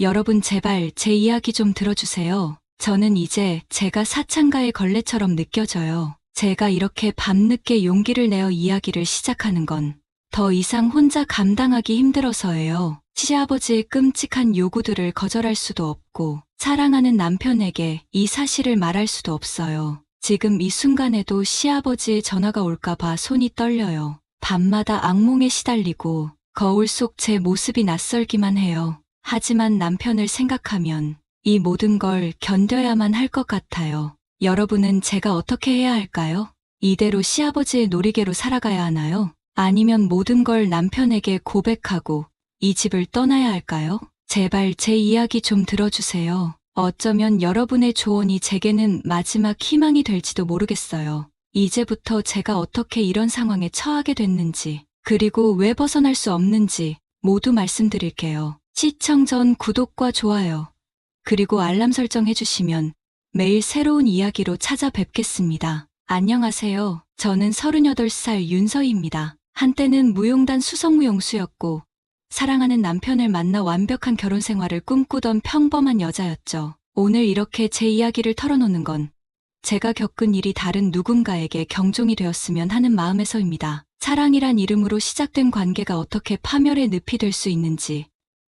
여러분 제발 제 이야기 좀 들어주세요. 저는 이제 제가 사창가의 걸레처럼 느껴져요. 제가 이렇게 밤늦게 용기를 내어 이야기를 시작하는 건 더 이상 혼자 감당하기 힘들어서예요. 시아버지의 끔찍한 요구들을 거절할 수도 없고 사랑하는 남편에게 이 사실을 말할 수도 없어요. 지금 이 순간에도 시아버지의 전화가 올까봐 손이 떨려요. 밤마다 악몽에 시달리고 거울 속 제 모습이 낯설기만 해요. 하지만 남편을 생각하면 이 모든 걸 견뎌야만 할 것 같아요. 여러분은 제가 어떻게 해야 할까요? 이대로 시아버지의 놀이개로 살아가야 하나요? 아니면 모든 걸 남편에게 고백하고 이 집을 떠나야 할까요? 제발 제 이야기 좀 들어주세요. 어쩌면 여러분의 조언이 제게는 마지막 희망이 될지도 모르겠어요. 이제부터 제가 어떻게 이런 상황에 처하게 됐는지, 그리고 왜 벗어날 수 없는지 모두 말씀드릴게요. 시청 전 구독과 좋아요, 그리고 알람 설정 해주시면 매일 새로운 이야기로 찾아뵙겠습니다. 안녕하세요. 저는 38살 윤서희입니다. 한때는 무용단 수성무용수였고, 사랑하는 남편을 만나 완벽한 결혼 생활을 꿈꾸던 평범한 여자였죠. 오늘 이렇게 제 이야기를 털어놓는 건 제가 겪은 일이 다른 누군가에게 경종이 되었으면 하는 마음에서입니다. 사랑이란 이름으로 시작된 관계가 어떻게 파멸의 늪이 될 수 있는지,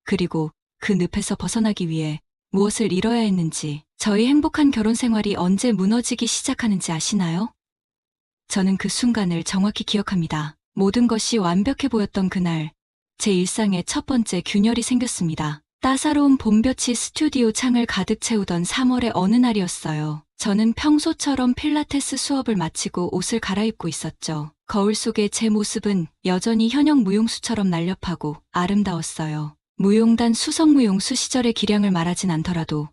그리고 그 늪에서 벗어나기 위해 무엇을 잃어야 했는지, 저희 행복한 결혼 생활이 언제 무너지기 시작하는지 아시나요? 저는 그 순간을 정확히 기억합니다. 모든 것이 완벽해 보였던 그날, 제 일상에 첫 번째 균열이 생겼습니다. 따사로운 봄볕이 스튜디오 창을 가득 채우던 3월의 어느 날이었어요. 저는 평소처럼 필라테스 수업을 마치고 옷을 갈아입고 있었죠. 거울 속의 제 모습은 여전히 현역 무용수처럼 날렵하고 아름다웠어요. 무용단 수성무용수 시절의 기량을 말하진 않더라도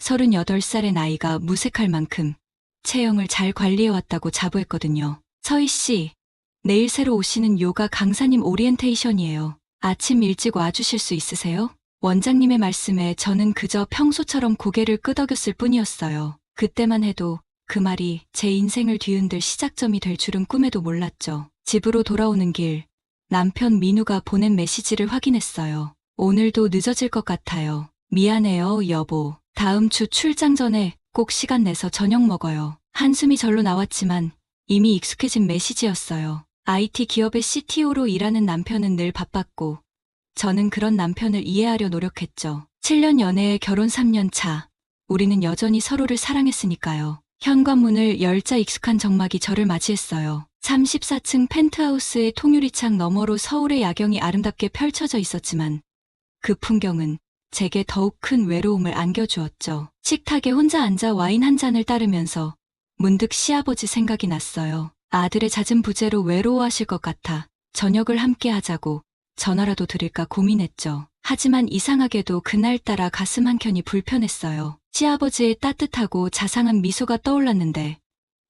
38살의 나이가 무색할 만큼 체형을 잘 관리해왔다고 자부했거든요. 서희 씨, 내일 새로 오시는 요가 강사님 오리엔테이션이에요. 아침 일찍 와주실 수 있으세요? 원장님의 말씀에 저는 그저 평소처럼 고개를 끄덕였을 뿐이었어요. 그때만 해도 그 말이 제 인생을 뒤흔들 시작점이 될 줄은 꿈에도 몰랐죠. 집으로 돌아오는 길, 남편 민우가 보낸 메시지를 확인했어요. 오늘도 늦어질 것 같아요. 미안해요, 여보. 다음 주 출장 전에 꼭 시간 내서 저녁 먹어요. 한숨이 절로 나왔지만 이미 익숙해진 메시지였어요. IT 기업의 CTO로 일하는 남편은 늘 바빴고, 저는 그런 남편을 이해하려 노력했죠. 7년 연애에 결혼 3년 차. 우리는 여전히 서로를 사랑했으니까요. 현관문을 열자 익숙한 정막이 저를 맞이했어요. 34층 펜트하우스의 통유리창 너머로 서울의 야경이 아름답게 펼쳐져 있었지만, 그 풍경은 제게 더욱 큰 외로움을 안겨주었죠. 식탁에 혼자 앉아 와인 한 잔을 따르면서 문득 시아버지 생각이 났어요. 아들의 잦은 부재로 외로워하실 것 같아 저녁을 함께 하자고 전화라도 드릴까 고민했죠. 하지만 이상하게도 그날따라 가슴 한켠이 불편했어요. 시아버지의 따뜻하고 자상한 미소가 떠올랐는데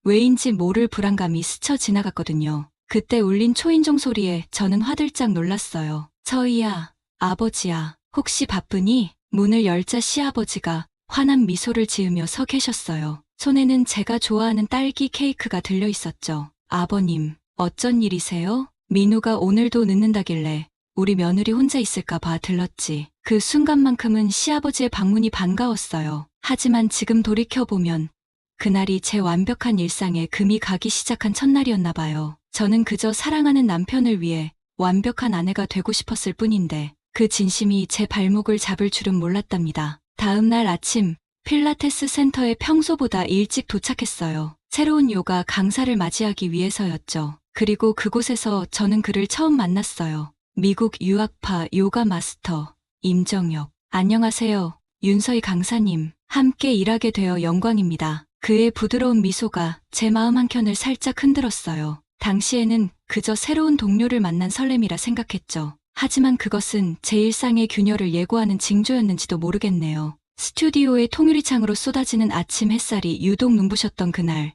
왜인지 모를 불안감이 스쳐 지나갔거든요. 그때 울린 초인종 소리에 저는 화들짝 놀랐어요. 서희야, 아버지야, 혹시 바쁘니? 문을 열자 시아버지가 환한 미소를 지으며 서 계셨어요. 손에는 제가 좋아하는 딸기 케이크가 들려 있었죠. 아버님, 어쩐 일이세요? 민우가 오늘도 늦는다길래 우리 며느리 혼자 있을까 봐 들렀지. 그 순간만큼은 시아버지의 방문이 반가웠어요. 하지만 지금 돌이켜보면 그날이 제 완벽한 일상에 금이 가기 시작한 첫날이었나 봐요. 저는 그저 사랑하는 남편을 위해 완벽한 아내가 되고 싶었을 뿐인데 그 진심이 제 발목을 잡을 줄은 몰랐답니다. 다음 날 아침 필라테스 센터에 평소보다 일찍 도착했어요. 새로운 요가 강사를 맞이하기 위해서였죠. 그리고 그곳에서 저는 그를 처음 만났어요. 미국 유학파 요가 마스터 임정혁. 안녕하세요. 윤서희 강사님. 함께 일하게 되어 영광입니다. 그의 부드러운 미소가 제 마음 한켠을 살짝 흔들었어요. 당시에는 그저 새로운 동료를 만난 설렘이라 생각했죠. 하지만 그것은 제 일상의 균열을 예고하는 징조였는지도 모르겠네요. 스튜디오의 통유리창으로 쏟아지는 아침 햇살이 유독 눈부셨던 그날.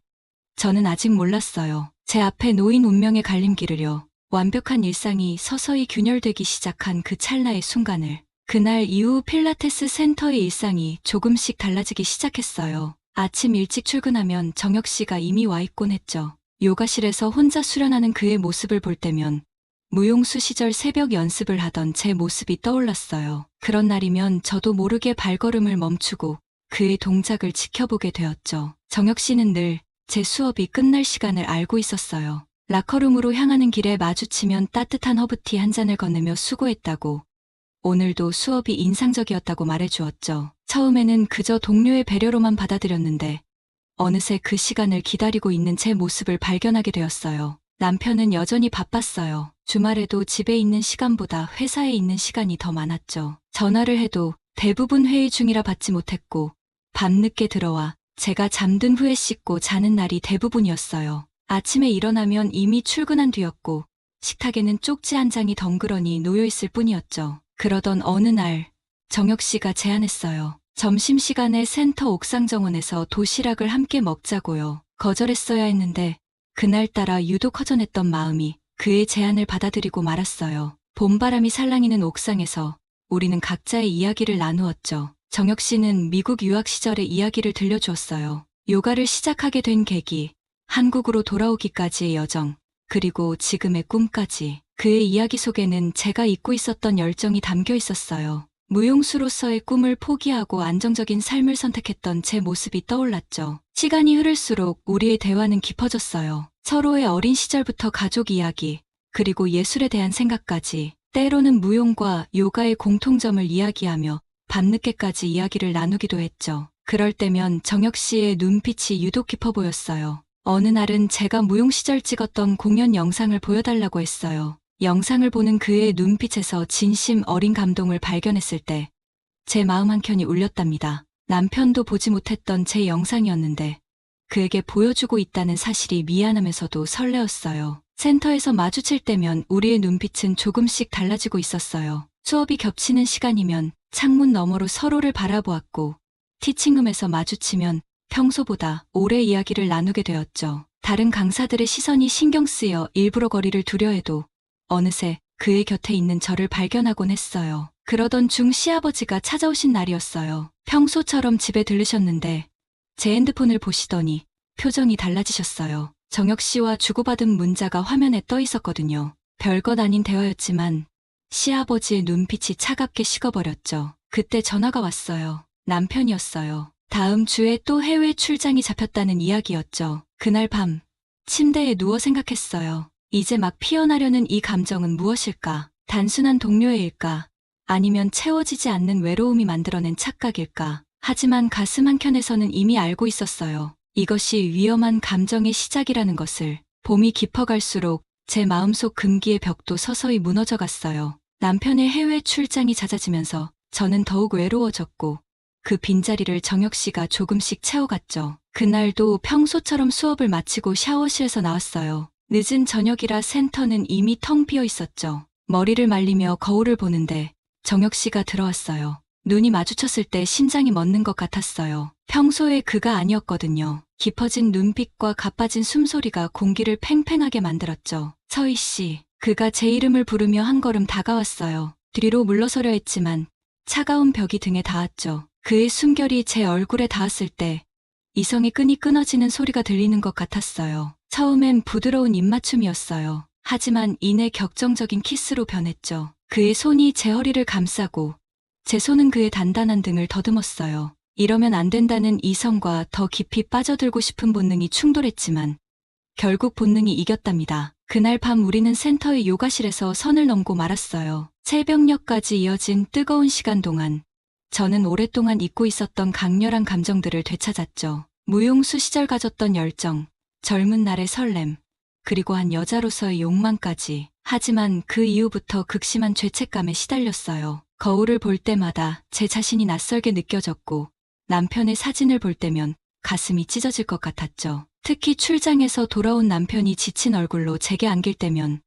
저는 아직 몰랐어요. 제 앞에 놓인 운명의 갈림길을요. 완벽한 일상이 서서히 균열되기 시작한 그 찰나의 순간을. 그날 이후 필라테스 센터의 일상이 조금씩 달라지기 시작했어요. 아침 일찍 출근하면 정혁 씨가 이미 와 있곤 했죠. 요가실에서 혼자 수련하는 그의 모습을 볼 때면 무용수 시절 새벽 연습을 하던 제 모습이 떠올랐어요. 그런 날이면 저도 모르게 발걸음을 멈추고 그의 동작을 지켜보게 되었죠. 정혁 씨는 늘 제 수업이 끝날 시간을 알고 있었어요. 라커룸으로 향하는 길에 마주치면 따뜻한 허브티 한 잔을 건네며 수고했다고 오늘도 수업이 인상적이었다고 말해주었죠. 처음에는 그저 동료의 배려로만 받아들였는데 어느새 그 시간을 기다리고 있는 제 모습을 발견하게 되었어요. 남편은 여전히 바빴어요. 주말에도 집에 있는 시간보다 회사에 있는 시간이 더 많았죠. 전화를 해도 대부분 회의 중이라 받지 못했고 밤늦게 들어와 제가 잠든 후에 씻고 자는 날이 대부분이었어요. 아침에 일어나면 이미 출근한 뒤였고 식탁에는 쪽지 한 장이 덩그러니 놓여 있을 뿐이었죠. 그러던 어느 날 정혁 씨가 제안했어요. 점심시간에 센터 옥상 정원에서 도시락을 함께 먹자고요. 거절했어야 했는데 그날따라 유독 허전했던 마음이 그의 제안을 받아들이고 말았어요. 봄바람이 살랑이는 옥상에서 우리는 각자의 이야기를 나누었죠. 정혁 씨는 미국 유학 시절의 이야기를 들려주었어요. 요가를 시작하게 된 계기, 한국으로 돌아오기까지의 여정, 그리고 지금의 꿈까지. 그의 이야기 속에는 제가 잊고 있었던 열정이 담겨 있었어요. 무용수로서의 꿈을 포기하고 안정적인 삶을 선택했던 제 모습이 떠올랐죠. 시간이 흐를수록 우리의 대화는 깊어졌어요. 서로의 어린 시절부터 가족 이야기, 그리고 예술에 대한 생각까지, 때로는 무용과 요가의 공통점을 이야기하며 밤늦게까지 이야기를 나누기도 했죠. 그럴 때면 정혁 씨의 눈빛이 유독 깊어 보였어요. 어느 날은 제가 무용 시절 찍었던 공연 영상을 보여달라고 했어요. 영상을 보는 그의 눈빛에서 진심 어린 감동을 발견했을 때 제 마음 한켠이 울렸답니다. 남편도 보지 못했던 제 영상이었는데 그에게 보여주고 있다는 사실이 미안하면서도 설레었어요. 센터에서 마주칠 때면 우리의 눈빛은 조금씩 달라지고 있었어요. 수업이 겹치는 시간이면 창문 너머로 서로를 바라보았고 티칭룸에서 마주치면 평소보다 오래 이야기를 나누게 되었죠. 다른 강사들의 시선이 신경 쓰여 일부러 거리를 두려 해도 어느새 그의 곁에 있는 저를 발견하곤 했어요. 그러던 중 시아버지가 찾아오신 날이었어요. 평소처럼 집에 들르셨는데 제 핸드폰을 보시더니 표정이 달라지셨어요. 정혁 씨와 주고받은 문자가 화면에 떠 있었거든요. 별것 아닌 대화였지만 시아버지의 눈빛이 차갑게 식어버렸죠. 그때 전화가 왔어요. 남편이었어요. 다음 주에 또 해외 출장이 잡혔다는 이야기였죠. 그날 밤 침대에 누워 생각했어요. 이제 막 피어나려는 이 감정은 무엇일까? 단순한 동료의 일까? 아니면 채워지지 않는 외로움이 만들어낸 착각일까? 하지만 가슴 한켠에서는 이미 알고 있었어요. 이것이 위험한 감정의 시작이라는 것을 봄이 깊어갈수록 제 마음속 금기의 벽도 서서히 무너져 갔어요. 남편의 해외 출장이 잦아지면서 저는 더욱 외로워졌고 그 빈자리를 정혁 씨가 조금씩 채워갔죠. 그날도 평소처럼 수업을 마치고 샤워실에서 나왔어요. 늦은 저녁이라 센터는 이미 텅 비어 있었죠. 머리를 말리며 거울을 보는데 정혁 씨가 들어왔어요. 눈이 마주쳤을 때 심장이 멎는 것 같았어요. 평소에 그가 아니었거든요. 깊어진 눈빛과 가빠진 숨소리가 공기를 팽팽하게 만들었죠. 서희 씨, 그가 제 이름을 부르며 한 걸음 다가왔어요. 뒤로 물러서려 했지만 차가운 벽이 등에 닿았죠. 그의 숨결이 제 얼굴에 닿았을 때 이성의 끈이 끊어지는 소리가 들리는 것 같았어요. 처음엔 부드러운 입맞춤이었어요. 하지만 이내 격정적인 키스로 변했죠. 그의 손이 제 허리를 감싸고 제 손은 그의 단단한 등을 더듬었어요. 이러면 안 된다는 이성과 더 깊이 빠져들고 싶은 본능이 충돌했지만 결국 본능이 이겼답니다. 그날 밤 우리는 센터의 요가실에서 선을 넘고 말았어요. 새벽녘까지 이어진 뜨거운 시간 동안 저는 오랫동안 잊고 있었던 강렬한 감정들을 되찾았죠. 무용수 시절 가졌던 열정, 젊은 날의 설렘, 그리고 한 여자로서의 욕망까지. 하지만 그 이후부터 극심한 죄책감에 시달렸어요. 거울을 볼 때마다 제 자신이 낯설게 느껴졌고 남편의 사진을 볼 때면 가슴이 찢어질 것 같았죠. 특히 출장에서 돌아온 남편이 지친 얼굴로 제게 안길 때면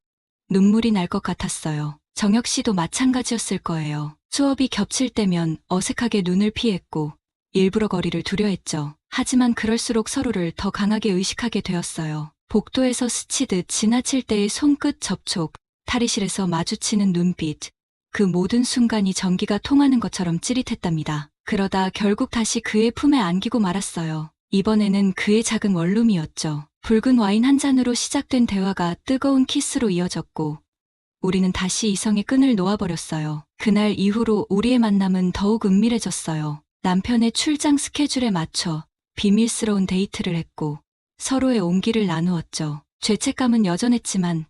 눈물이 날 것 같았어요. 정혁 씨도 마찬가지였을 거예요. 수업이 겹칠 때면 어색하게 눈을 피했고 일부러 거리를 두려했죠. 하지만 그럴수록 서로를 더 강하게 의식하게 되었어요. 복도에서 스치듯 지나칠 때의 손끝 접촉, 탈의실에서 마주치는 눈빛, 그 모든 순간이 전기가 통하는 것처럼 찌릿했답니다. 그러다 결국 다시 그의 품에 안기고 말았어요. 이번에는 그의 작은 원룸이었죠. 붉은 와인 한 잔으로 시작된 대화가 뜨거운 키스로 이어졌고, 우리는 다시 이성의 끈을 놓아버렸어요. 그날 이후로 우리의 만남은 더욱 은밀해졌어요. 남편의 출장 스케줄에 맞춰 비밀스러운 데이트를 했고 서로의 온기를 나누었죠. 죄책감은 여전했지만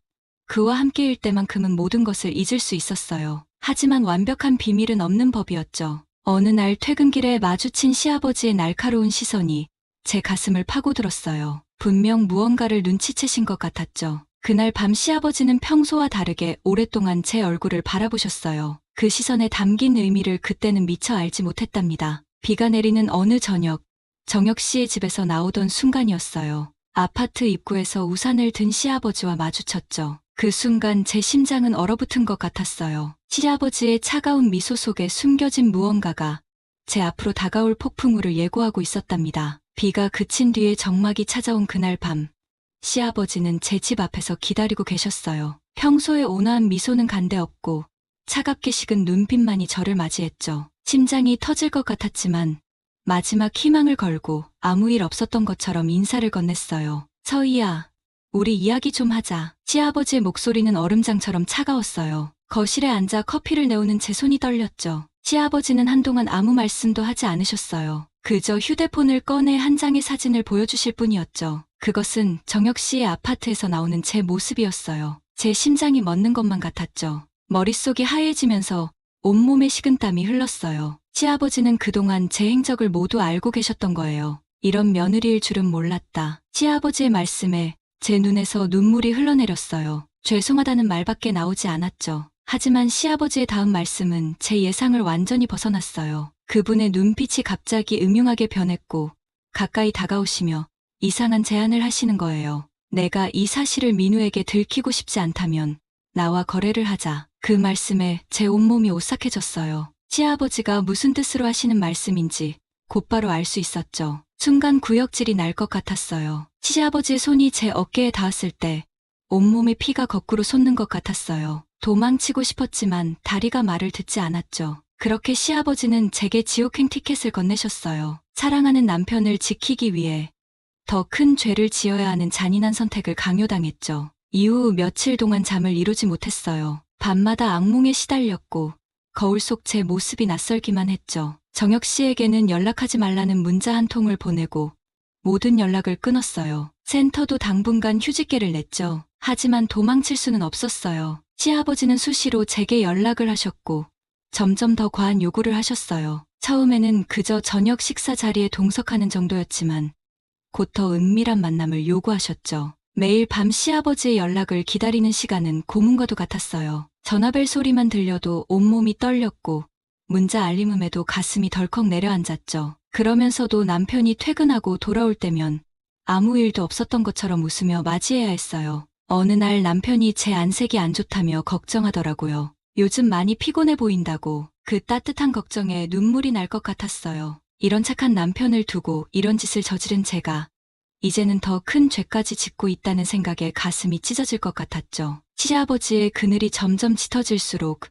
그와 함께일 때만큼은 모든 것을 잊을 수 있었어요. 하지만 완벽한 비밀은 없는 법이었죠. 어느 날 퇴근길에 마주친 시아버지의 날카로운 시선이 제 가슴을 파고들었어요. 분명 무언가를 눈치채신 것 같았죠. 그날 밤 시아버지는 평소와 다르게 오랫동안 제 얼굴을 바라보셨어요. 그 시선에 담긴 의미를 그때는 미처 알지 못했답니다. 비가 내리는 어느 저녁, 정혁 씨의 집에서 나오던 순간이었어요. 아파트 입구에서 우산을 든 시아버지와 마주쳤죠. 그 순간 제 심장은 얼어붙은 것 같았어요. 시아버지의 차가운 미소 속에 숨겨진 무언가가 제 앞으로 다가올 폭풍우를 예고하고 있었답니다. 비가 그친 뒤에 정막이 찾아온 그날 밤, 시아버지는 제 집 앞에서 기다리고 계셨어요. 평소의 온화한 미소는 간데 없고 차갑게 식은 눈빛만이 저를 맞이했죠. 심장이 터질 것 같았지만 마지막 희망을 걸고 아무 일 없었던 것처럼 인사를 건넸어요. 서희야, 우리 이야기 좀 하자. 시아버지의 목소리는 얼음장처럼 차가웠어요. 거실에 앉아 커피를 내오는 제 손이 떨렸죠. 시아버지는 한동안 아무 말씀도 하지 않으셨어요. 그저 휴대폰을 꺼내 한 장의 사진을 보여주실 뿐이었죠. 그것은 정혁 씨의 아파트에서 나오는 제 모습이었어요. 제 심장이 멎는 것만 같았죠. 머릿속이 하얘지면서 온몸에 식은땀이 흘렀어요. 시아버지는 그동안 제 행적을 모두 알고 계셨던 거예요. 이런 며느리일 줄은 몰랐다. 시아버지의 말씀에 제 눈에서 눈물이 흘러내렸어요. 죄송하다는 말밖에 나오지 않았죠. 하지만 시아버지의 다음 말씀은 제 예상을 완전히 벗어났어요. 그분의 눈빛이 갑자기 음흉하게 변했고 가까이 다가오시며 이상한 제안을 하시는 거예요. 내가 이 사실을 민우에게 들키고 싶지 않다면 나와 거래를 하자. 그 말씀에 제 온몸이 오싹해졌어요. 시아버지가 무슨 뜻으로 하시는 말씀인지 곧바로 알 수 있었죠. 순간 구역질이 날 것 같았어요. 시아버지의 손이 제 어깨에 닿았을 때 온몸에 피가 거꾸로 솟는 것 같았어요. 도망치고 싶었지만 다리가 말을 듣지 않았죠. 그렇게 시아버지는 제게 지옥행 티켓을 건네셨어요. 사랑하는 남편을 지키기 위해 더 큰 죄를 지어야 하는 잔인한 선택을 강요당했죠. 이후 며칠 동안 잠을 이루지 못했어요. 밤마다 악몽에 시달렸고 거울 속 제 모습이 낯설기만 했죠. 정혁 씨에게는 연락하지 말라는 문자 한 통을 보내고 모든 연락을 끊었어요. 센터도 당분간 휴직계를 냈죠. 하지만 도망칠 수는 없었어요. 시아버지는 수시로 제게 연락을 하셨고 점점 더 과한 요구를 하셨어요. 처음에는 그저 저녁 식사 자리에 동석하는 정도였지만 곧 더 은밀한 만남을 요구하셨죠. 매일 밤 시아버지의 연락을 기다리는 시간은 고문과도 같았어요. 전화벨 소리만 들려도 온몸이 떨렸고 문자 알림음에도 가슴이 덜컥 내려앉았죠. 그러면서도 남편이 퇴근하고 돌아올 때면 아무 일도 없었던 것처럼 웃으며 맞이해야 했어요. 어느 날 남편이 제 안색이 안 좋다며 걱정하더라고요. 요즘 많이 피곤해 보인다고 그 따뜻한 걱정에 눈물이 날 것 같았어요. 이런 착한 남편을 두고 이런 짓을 저지른 제가 이제는 더 큰 죄까지 짓고 있다는 생각에 가슴이 찢어질 것 같았죠. 시아버지의 그늘이 점점 짙어질수록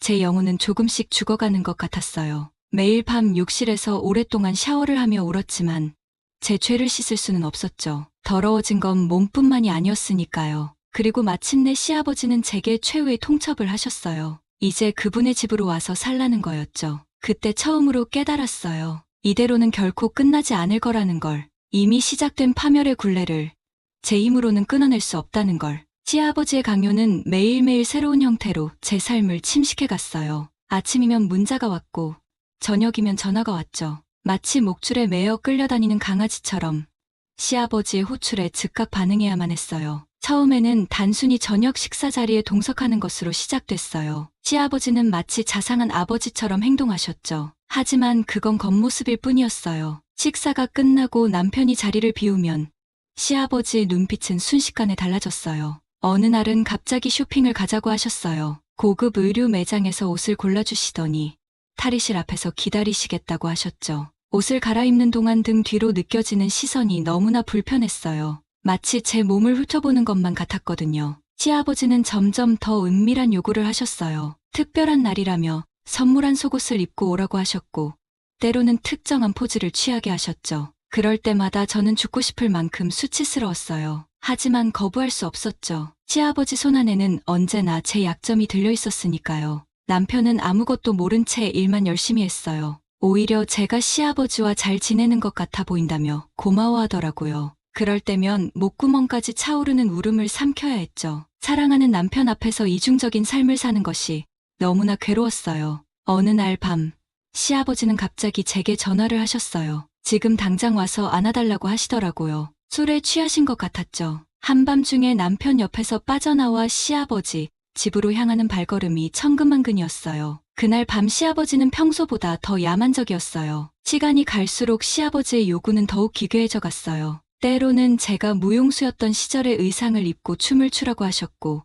제 영혼은 조금씩 죽어가는 것 같았어요. 매일 밤 욕실에서 오랫동안 샤워를 하며 울었지만 제 죄를 씻을 수는 없었죠. 더러워진 건 몸뿐만이 아니었으니까요. 그리고 마침내 시아버지는 제게 최후의 통첩을 하셨어요. 이제 그분의 집으로 와서 살라는 거였죠. 그때 처음으로 깨달았어요. 이대로는 결코 끝나지 않을 거라는 걸. 이미 시작된 파멸의 굴레를 제 힘으로는 끊어낼 수 없다는 걸. 시아버지의 강요는 매일매일 새로운 형태로 제 삶을 침식해 갔어요. 아침이면 문자가 왔고, 저녁이면 전화가 왔죠. 마치 목줄에 매어 끌려다니는 강아지처럼 시아버지의 호출에 즉각 반응해야만 했어요. 처음에는 단순히 저녁 식사 자리에 동석하는 것으로 시작됐어요. 시아버지는 마치 자상한 아버지처럼 행동하셨죠. 하지만 그건 겉모습일 뿐이었어요. 식사가 끝나고 남편이 자리를 비우면 시아버지의 눈빛은 순식간에 달라졌어요. 어느 날은 갑자기 쇼핑을 가자고 하셨어요. 고급 의류 매장에서 옷을 골라주시더니 탈의실 앞에서 기다리시겠다고 하셨죠. 옷을 갈아입는 동안 등 뒤로 느껴지는 시선이 너무나 불편했어요. 마치 제 몸을 훑어보는 것만 같았거든요. 시아버지는 점점 더 은밀한 요구를 하셨어요. 특별한 날이라며 선물한 속옷을 입고 오라고 하셨고, 때로는 특정한 포즈를 취하게 하셨죠. 그럴 때마다 저는 죽고 싶을 만큼 수치스러웠어요. 하지만 거부할 수 없었죠. 시아버지 손안에는 언제나 제 약점이 들려 있었으니까요. 남편은 아무것도 모른 채 일만 열심히 했어요. 오히려 제가 시아버지와 잘 지내는 것 같아 보인다며 고마워하더라고요. 그럴 때면 목구멍까지 차오르는 울음을 삼켜야 했죠. 사랑하는 남편 앞에서 이중적인 삶을 사는 것이 너무나 괴로웠어요. 어느 날 밤, 시아버지는 갑자기 제게 전화를 하셨어요. 지금 당장 와서 안아달라고 하시더라고요. 술에 취하신 것 같았죠. 한밤중에 남편 옆에서 빠져나와 시아버지 집으로 향하는 발걸음이 천근만근이었어요. 그날 밤 시아버지는 평소보다 더 야만적이었어요. 시간이 갈수록 시아버지의 요구는 더욱 기괴해져 갔어요. 때로는 제가 무용수였던 시절의 의상을 입고 춤을 추라고 하셨고,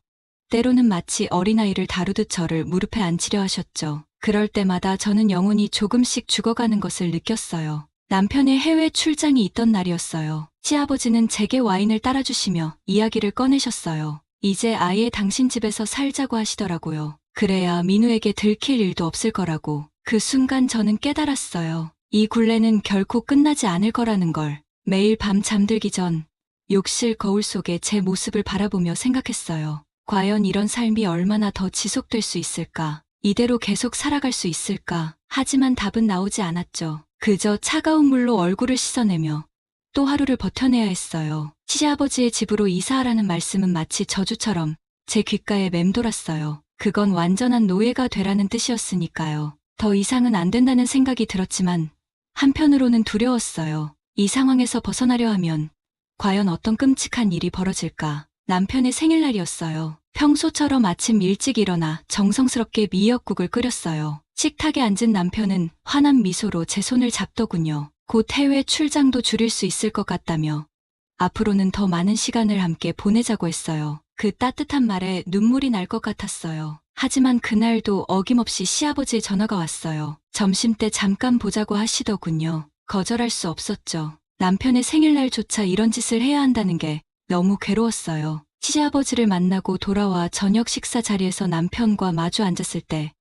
때로는 마치 어린아이를 다루듯 저를 무릎에 앉히려 하셨죠. 그럴 때마다 저는 영혼이 조금씩 죽어가는 것을 느꼈어요. 남편의 해외 출장이 있던 날이었어요. 시아버지는 제게 와인을 따라주시며 이야기를 꺼내셨어요. 이제 아예 당신 집에서 살자고 하시더라고요. 그래야 민우에게 들킬 일도 없을 거라고. 그 순간 저는 깨달았어요. 이 굴레는 결코 끝나지 않을 거라는 걸. 매일 밤 잠들기 전 욕실 거울 속에 제 모습을 바라보며 생각했어요. 과연 이런 삶이 얼마나 더 지속될 수 있을까? 이대로 계속 살아갈 수 있을까? 하지만 답은 나오지 않았죠. 그저 차가운 물로 얼굴을 씻어내며 또 하루를 버텨내야 했어요. 시아버지의 집으로 이사하라는 말씀은 마치 저주처럼 제 귓가에 맴돌았어요. 그건 완전한 노예가 되라는 뜻이었으니까요. 더 이상은 안 된다는 생각이 들었지만 한편으로는 두려웠어요. 이 상황에서 벗어나려 하면 과연 어떤 끔찍한 일이 벌어질까? 남편의 생일날이었어요. 평소처럼 아침 일찍 일어나 정성스럽게 미역국을 끓였어요. 식탁에 앉은 남편은 환한 미소로 제 손을 잡더군요. 곧 해외 출장도 줄일 수 있을 것 같다며 앞으로는 더 많은 시간을 함께 보내자고 했어요. 그 따뜻한 말에 눈물이 날 것 같았어요. 하지만 그날도 어김없이 시아버지의 전화가 왔어요. 점심때 잠깐 보자고 하시더군요. 거절할 수 없었죠. 남편의 생일날조차 이런 짓을 해야 한다는 게 너무 괴로웠어요. 시아버지를 만나고 돌아와 저녁 식사 자리에서 남편과 마주 앉았을 때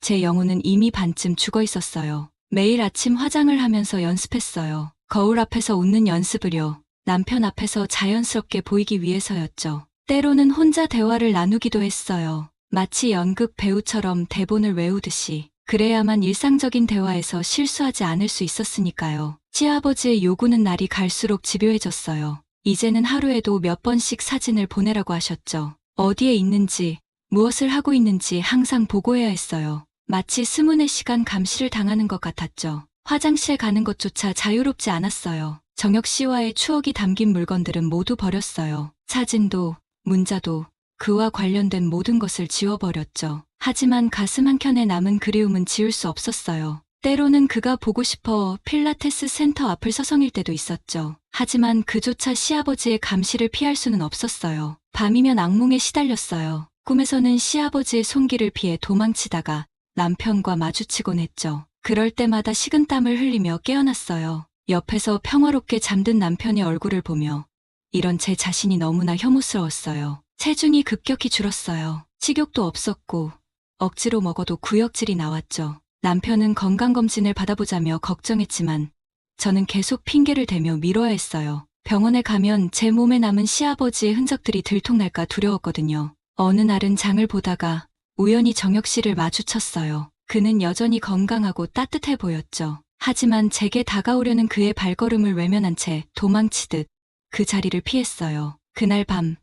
제 영혼은 이미 반쯤 죽어 있었어요. 매일 아침 화장을 하면서 연습했어요. 거울 앞에서 웃는 연습을요. 남편 앞에서 자연스럽게 보이기 위해서였죠. 때로는 혼자 대화를 나누기도 했어요. 마치 연극 배우처럼 대본을 외우듯이. 그래야만 일상적인 대화에서 실수하지 않을 수 있었으니까요. 시아버지의 요구는 날이 갈수록 집요해졌어요. 이제는 하루에도 몇 번씩 사진을 보내라고 하셨죠. 어디에 있는지, 무엇을 하고 있는지 항상 보고해야 했어요. 마치 스문의 시간 감시를 당하는 것 같았죠. 화장실 가는 것조차 자유롭지 않았어요. 정혁 씨와의 추억이 담긴 물건들은 모두 버렸어요. 사진도, 문자도, 그와 관련된 모든 것을 지워버렸죠. 하지만 가슴 한켠에 남은 그리움은 지울 수 없었어요. 때로는 그가 보고 싶어 필라테스 센터 앞을 서성일 때도 있었죠. 하지만 그조차 시아버지의 감시를 피할 수는 없었어요. 밤이면 악몽에 시달렸어요. 꿈에서는 시아버지의 손길을 피해 도망치다가 남편과 마주치곤 했죠. 그럴 때마다 식은땀을 흘리며 깨어났어요. 옆에서 평화롭게 잠든 남편의 얼굴을 보며 이런 제 자신이 너무나 혐오스러웠어요. 체중이 급격히 줄었어요. 식욕도 없었고 억지로 먹어도 구역질이 나왔죠. 남편은 건강검진을 받아보자며 걱정했지만 저는 계속 핑계를 대며 미뤄야 했어요. 병원에 가면 제 몸에 남은 시아버지의 흔적들이 들통날까 두려웠거든요. 어느 날은 장을 보다가 우연히 정혁 씨를 마주쳤어요. 그는 여전히 건강하고 따뜻해 보였죠. 하지만 제게 다가오려는 그의 발걸음을 외면한 채 도망치듯 그 자리를 피했어요. 그날 밤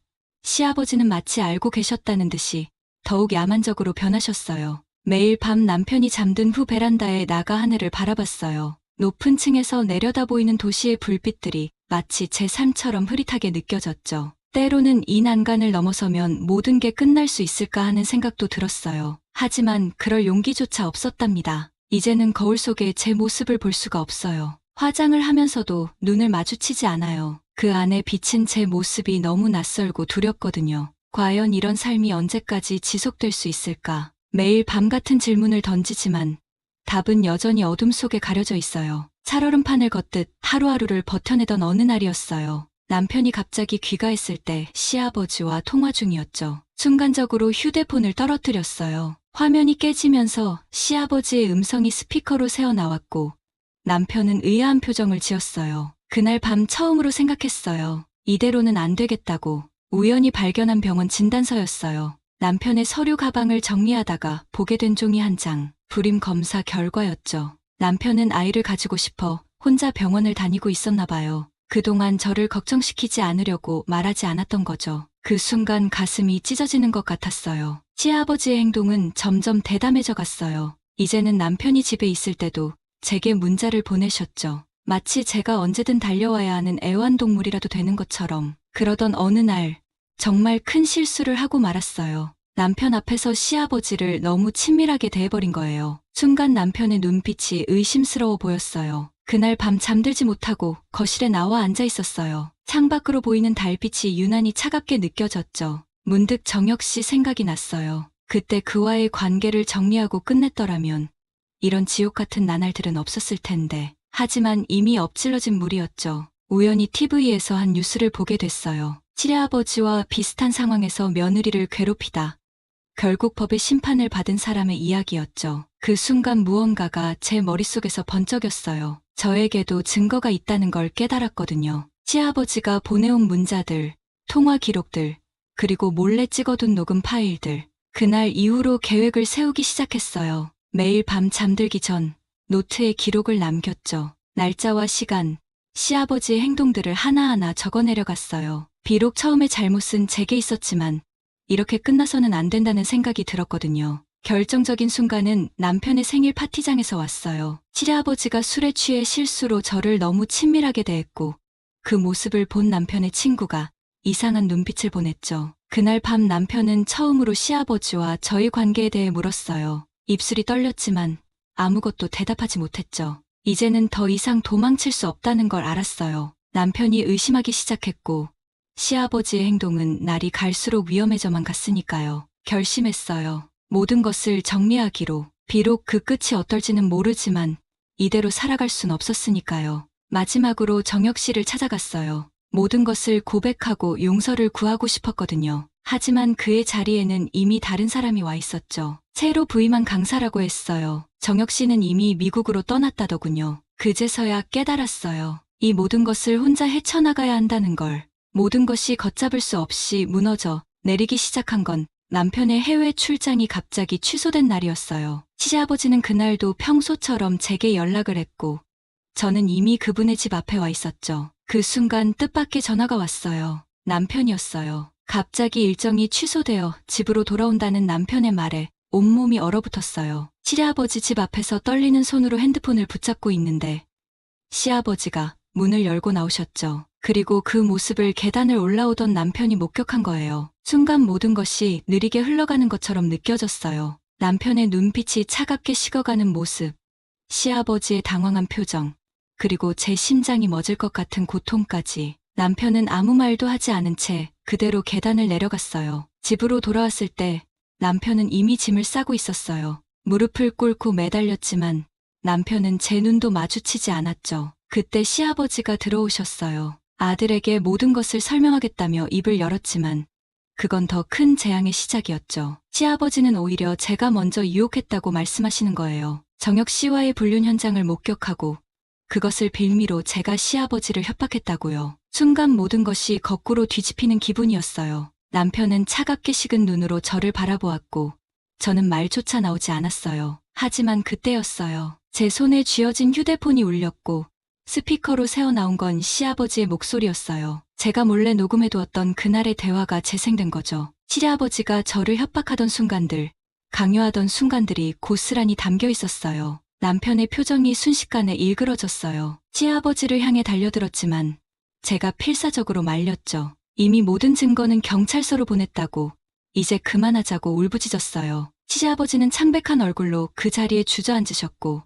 시아버지는 마치 알고 계셨다는 듯이 더욱 야만적으로 변하셨어요. 매일 밤 남편이 잠든 후 베란다에 나가 하늘을 바라봤어요. 높은 층에서 내려다 보이는 도시의 불빛들이 마치 제 삶처럼 흐릿하게 느껴졌죠. 때로는 이 난간을 넘어서면 모든 게 끝날 수 있을까 하는 생각도 들었어요. 하지만 그럴 용기조차 없었답니다. 이제는 거울 속에 제 모습을 볼 수가 없어요. 화장을 하면서도 눈을 마주치지 않아요. 그 안에 비친 제 모습이 너무 낯설고 두렵거든요. 과연 이런 삶이 언제까지 지속될 수 있을까? 매일 밤 같은 질문을 던지지만 답은 여전히 어둠 속에 가려져 있어요. 살얼음판을 걷듯 하루하루를 버텨내던 어느 날이었어요. 남편이 갑자기 귀가했을 때 시아버지와 통화 중이었죠. 순간적으로 휴대폰을 떨어뜨렸어요. 화면이 깨지면서 시아버지의 음성이 스피커로 새어나왔고 남편은 의아한 표정을 지었어요. 그날 밤 처음으로 생각했어요. 이대로는 안 되겠다고 우연히 발견한 병원 진단서였어요. 남편의 서류 가방을 정리하다가 보게 된 종이 한 장, 불임 검사 결과였죠. 남편은 아이를 가지고 싶어 혼자 병원을 다니고 있었나 봐요. 그동안 저를 걱정시키지 않으려고 말하지 않았던 거죠. 그 순간 가슴이 찢어지는 것 같았어요. 시아버지의 행동은 점점 대담해져 갔어요. 이제는 남편이 집에 있을 때도 제게 문자를 보내셨죠. 마치 제가 언제든 달려와야 하는 애완동물이라도 되는 것처럼 그러던 어느 날 정말 큰 실수를 하고 말았어요. 남편 앞에서 시아버지를 너무 친밀하게 대해버린 거예요. 순간 남편의 눈빛이 의심스러워 보였어요. 그날 밤 잠들지 못하고 거실에 나와 앉아 있었어요. 창밖으로 보이는 달빛이 유난히 차갑게 느껴졌죠. 문득 정혁 씨 생각이 났어요. 그때 그와의 관계를 정리하고 끝냈더라면 이런 지옥 같은 나날들은 없었을 텐데. 하지만 이미 엎질러진 물이었죠. 우연히 TV에서 한 뉴스를 보게 됐어요. 친아버지와 비슷한 상황에서 며느리를 괴롭히다. 결국 법의 심판을 받은 사람의 이야기였죠. 그 순간 무언가가 제 머릿속에서 번쩍였어요. 저에게도 증거가 있다는 걸 깨달았거든요. 시아버지가 보내온 문자들, 통화 기록들, 그리고 몰래 찍어둔 녹음 파일들. 그날 이후로 계획을 세우기 시작했어요. 매일 밤 잠들기 전 노트에 기록을 남겼죠. 날짜와 시간, 시아버지의 행동들을 하나하나 적어 내려갔어요. 비록 처음에 잘못은 제게 있었지만 이렇게 끝나서는 안 된다는 생각이 들었거든요. 결정적인 순간은 남편의 생일 파티장에서 왔어요. 시아버지가 술에 취해 실수로 저를 너무 친밀하게 대했고 그 모습을 본 남편의 친구가 이상한 눈빛을 보냈죠. 그날 밤 남편은 처음으로 시아버지와 저희 관계에 대해 물었어요. 입술이 떨렸지만 아무것도 대답하지 못했죠. 이제는 더 이상 도망칠 수 없다는 걸 알았어요. 남편이 의심하기 시작했고 시아버지의 행동은 날이 갈수록 위험해져만 갔으니까요. 결심했어요. 모든 것을 정리하기로. 비록 그 끝이 어떨지는 모르지만 이대로 살아갈 순 없었으니까요. 마지막으로 정혁 씨를 찾아갔어요. 모든 것을 고백하고 용서를 구하고 싶었거든요. 하지만 그의 자리에는 이미 다른 사람이 와 있었죠. 새로 부임한 강사라고 했어요. 정혁 씨는 이미 미국으로 떠났다더군요. 그제서야 깨달았어요. 이 모든 것을 혼자 헤쳐나가야 한다는 걸. 모든 것이 걷잡을 수 없이 무너져 내리기 시작한 건 남편의 해외 출장이 갑자기 취소된 날이었어요. 시아버지는 그날도 평소처럼 제게 연락을 했고 저는 이미 그분의 집 앞에 와 있었죠. 그 순간 뜻밖의 전화가 왔어요. 남편이었어요. 갑자기 일정이 취소되어 집으로 돌아온다는 남편의 말에 온몸이 얼어붙었어요. 시아버지 집 앞에서 떨리는 손으로 핸드폰을 붙잡고 있는데 시아버지가 문을 열고 나오셨죠. 그리고 그 모습을 계단을 올라오던 남편이 목격한 거예요. 순간 모든 것이 느리게 흘러가는 것처럼 느껴졌어요. 남편의 눈빛이 차갑게 식어가는 모습, 시아버지의 당황한 표정, 그리고 제 심장이 멎을 것 같은 고통까지 남편은 아무 말도 하지 않은 채 그대로 계단을 내려갔어요. 집으로 돌아왔을 때 남편은 이미 짐을 싸고 있었어요. 무릎을 꿇고 매달렸지만 남편은 제 눈도 마주치지 않았죠. 그때 시아버지가 들어오셨어요. 아들에게 모든 것을 설명하겠다며 입을 열었지만 그건 더 큰 재앙의 시작이었죠. 시아버지는 오히려 제가 먼저 유혹했다고 말씀하시는 거예요. 정혁 씨와의 불륜 현장을 목격하고 그것을 빌미로 제가 시아버지를 협박했다고요. 순간 모든 것이 거꾸로 뒤집히는 기분이었어요. 남편은 차갑게 식은 눈으로 저를 바라보았고 저는 말조차 나오지 않았어요. 하지만 그때였어요. 제 손에 쥐어진 휴대폰이 울렸고 스피커로 새어나온 건 시아버지의 목소리였어요. 제가 몰래 녹음해두었던 그날의 대화가 재생된 거죠. 시아버지가 저를 협박하던 순간들, 강요하던 순간들이 고스란히 담겨 있었어요. 남편의 표정이 순식간에 일그러졌어요. 시아버지를 향해 달려들었지만 제가 필사적으로 말렸죠. 이미 모든 증거는 경찰서로 보냈다고 이제 그만하자고 울부짖었어요. 시아버지는 창백한 얼굴로 그 자리에 주저앉으셨고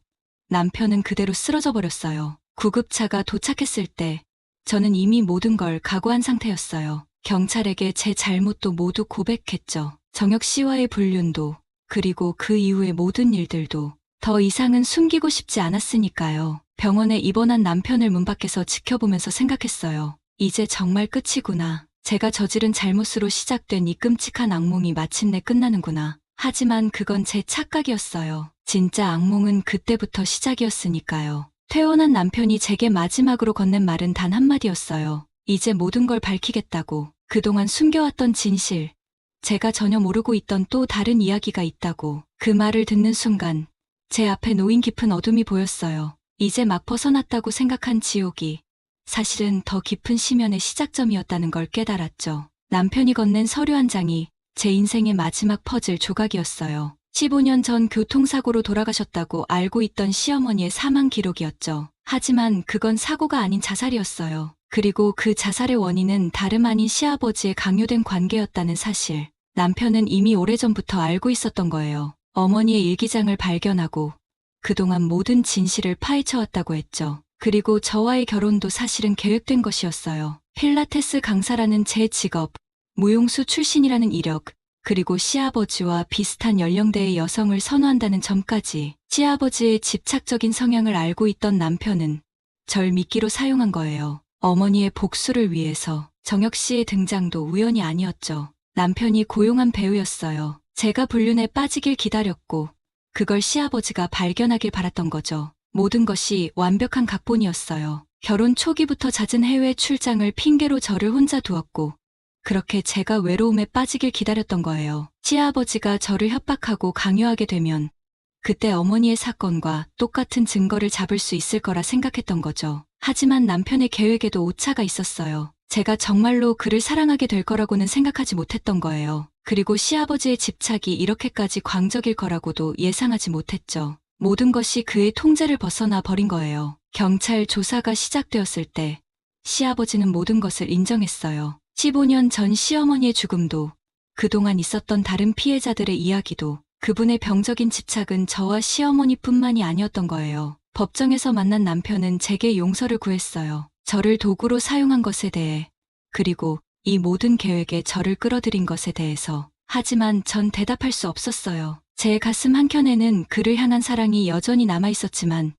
남편은 그대로 쓰러져 버렸어요. 구급차가 도착했을 때 저는 이미 모든 걸 각오한 상태였어요. 경찰에게 제 잘못도 모두 고백했죠. 정혁 씨와의 불륜도 그리고 그 이후의 모든 일들도 더 이상은 숨기고 싶지 않았으니까요. 병원에 입원한 남편을 문 밖에서 지켜보면서 생각했어요. 이제 정말 끝이구나. 제가 저지른 잘못으로 시작된 이 끔찍한 악몽이 마침내 끝나는구나. 하지만 그건 제 착각이었어요. 진짜 악몽은 그때부터 시작이었으니까요. 퇴원한 남편이 제게 마지막으로 건넨 말은 단 한마디였어요. 이제 모든 걸 밝히겠다고. 그동안 숨겨왔던 진실. 제가 전혀 모르고 있던 또 다른 이야기가 있다고. 그 말을 듣는 순간 제 앞에 놓인 깊은 어둠이 보였어요. 이제 막 벗어났다고 생각한 지옥이 사실은 더 깊은 심연의 시작점이었다는 걸 깨달았죠. 남편이 건넨 서류 한 장이 제 인생의 마지막 퍼즐 조각이었어요. 15년 전 교통사고로 돌아가셨다고 알고 있던 시어머니의 사망 기록이었죠. 하지만 그건 사고가 아닌 자살이었어요. 그리고 그 자살의 원인은 다름 아닌 시아버지의 강요된 관계였다는 사실. 남편은 이미 오래전부터 알고 있었던 거예요. 어머니의 일기장을 발견하고 그동안 모든 진실을 파헤쳐왔다고 했죠. 그리고 저와의 결혼도 사실은 계획된 것이었어요. 필라테스 강사라는 제 직업, 무용수 출신이라는 이력, 그리고 시아버지와 비슷한 연령대의 여성을 선호한다는 점까지 시아버지의 집착적인 성향을 알고 있던 남편은 절 미끼로 사용한 거예요. 어머니의 복수를 위해서 정혁 씨의 등장도 우연이 아니었죠. 남편이 고용한 배우였어요. 제가 불륜에 빠지길 기다렸고 그걸 시아버지가 발견하길 바랐던 거죠. 모든 것이 완벽한 각본이었어요. 결혼 초기부터 잦은 해외 출장을 핑계로 저를 혼자 두었고 그렇게 제가 외로움에 빠지길 기다렸던 거예요. 시아버지가 저를 협박하고 강요하게 되면 그때 어머니의 사건과 똑같은 증거를 잡을 수 있을 거라 생각했던 거죠. 하지만 남편의 계획에도 오차가 있었어요. 제가 정말로 그를 사랑하게 될 거라고는 생각하지 못했던 거예요. 그리고 시아버지의 집착이 이렇게까지 광적일 거라고도 예상하지 못했죠. 모든 것이 그의 통제를 벗어나 버린 거예요. 경찰 조사가 시작되었을 때 시아버지는 모든 것을 인정했어요. 15년 전 시어머니의 죽음도 그동안 있었던 다른 피해자들의 이야기도 그분의 병적인 집착은 저와 시어머니뿐만이 아니었던 거예요. 법정에서 만난 남편은 제게 용서를 구했어요. 저를 도구로 사용한 것에 대해 그리고 이 모든 계획에 저를 끌어들인 것에 대해서 하지만 전 대답할 수 없었어요. 제 가슴 한켠에는 그를 향한 사랑이 여전히 남아 있었지만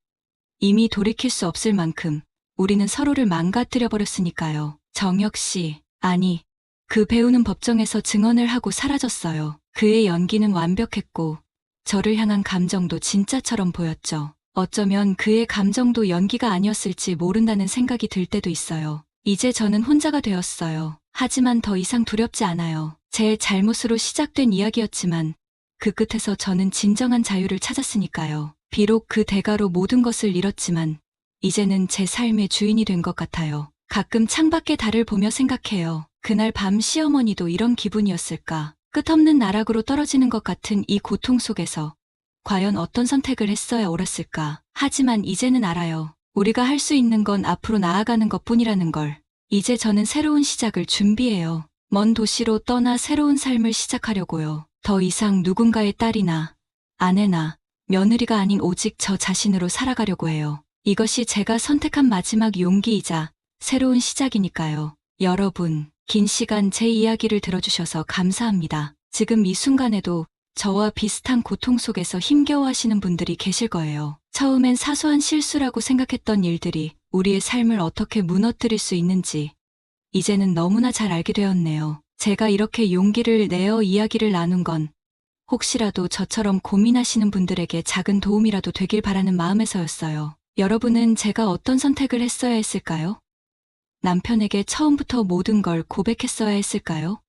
이미 돌이킬 수 없을 만큼 우리는 서로를 망가뜨려 버렸으니까요. 정혁 씨, 아니, 그 배우는 법정에서 증언을 하고 사라졌어요. 그의 연기는 완벽했고 저를 향한 감정도 진짜처럼 보였죠. 어쩌면 그의 감정도 연기가 아니었을지 모른다는 생각이 들 때도 있어요. 이제 저는 혼자가 되었어요. 하지만 더 이상 두렵지 않아요. 제 잘못으로 시작된 이야기였지만 그 끝에서 저는 진정한 자유를 찾았으니까요. 비록 그 대가로 모든 것을 잃었지만 이제는 제 삶의 주인이 된 것 같아요. 가끔 창밖의 달을 보며 생각해요. 그날 밤 시어머니도 이런 기분이었을까. 끝없는 나락으로 떨어지는 것 같은 이 고통 속에서 과연 어떤 선택을 했어야 옳았을까. 하지만 이제는 알아요. 우리가 할 수 있는 건 앞으로 나아가는 것 뿐이라는 걸. 이제 저는 새로운 시작을 준비해요. 먼 도시로 떠나 새로운 삶을 시작하려고요. 더 이상 누군가의 딸이나 아내나 며느리가 아닌 오직 저 자신으로 살아가려고 해요. 이것이 제가 선택한 마지막 용기이자 새로운 시작이니까요. 여러분, 긴 시간 제 이야기를 들어주셔서 감사합니다. 지금 이 순간에도 저와 비슷한 고통 속에서 힘겨워하시는 분들이 계실 거예요. 처음엔 사소한 실수라고 생각했던 일들이 우리의 삶을 어떻게 무너뜨릴 수 있는지 이제는 너무나 잘 알게 되었네요. 제가 이렇게 용기를 내어 이야기를 나눈 건 혹시라도 저처럼 고민하시는 분들에게 작은 도움이라도 되길 바라는 마음에서였어요. 여러분은 제가 어떤 선택을 했어야 했을까요? 남편에게 처음부터 모든 걸 고백했어야 했을까요?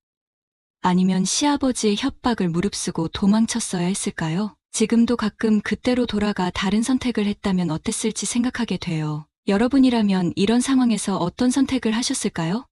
아니면 시아버지의 협박을 무릅쓰고 도망쳤어야 했을까요? 지금도 가끔 그때로 돌아가 다른 선택을 했다면 어땠을지 생각하게 돼요. 여러분이라면 이런 상황에서 어떤 선택을 하셨을까요?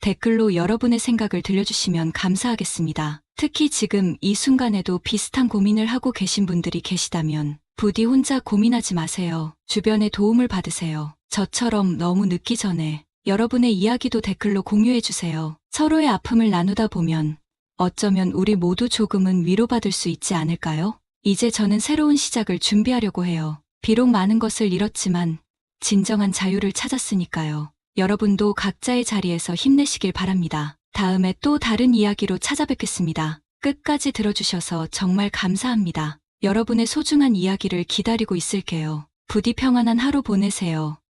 댓글로 여러분의 생각을 들려주시면 감사하겠습니다. 특히 지금 이 순간에도 비슷한 고민을 하고 계신 분들이 계시다면 부디 혼자 고민하지 마세요. 주변의 도움을 받으세요. 저처럼 너무 늦기 전에 여러분의 이야기도 댓글로 공유해주세요. 서로의 아픔을 나누다 보면 어쩌면 우리 모두 조금은 위로받을 수 있지 않을까요? 이제 저는 새로운 시작을 준비하려고 해요. 비록 많은 것을 잃었지만 진정한 자유를 찾았으니까요. 여러분도 각자의 자리에서 힘내시길 바랍니다. 다음에 또 다른 이야기로 찾아뵙겠습니다. 끝까지 들어주셔서 정말 감사합니다. 여러분의 소중한 이야기를 기다리고 있을게요. 부디 평안한 하루 보내세요.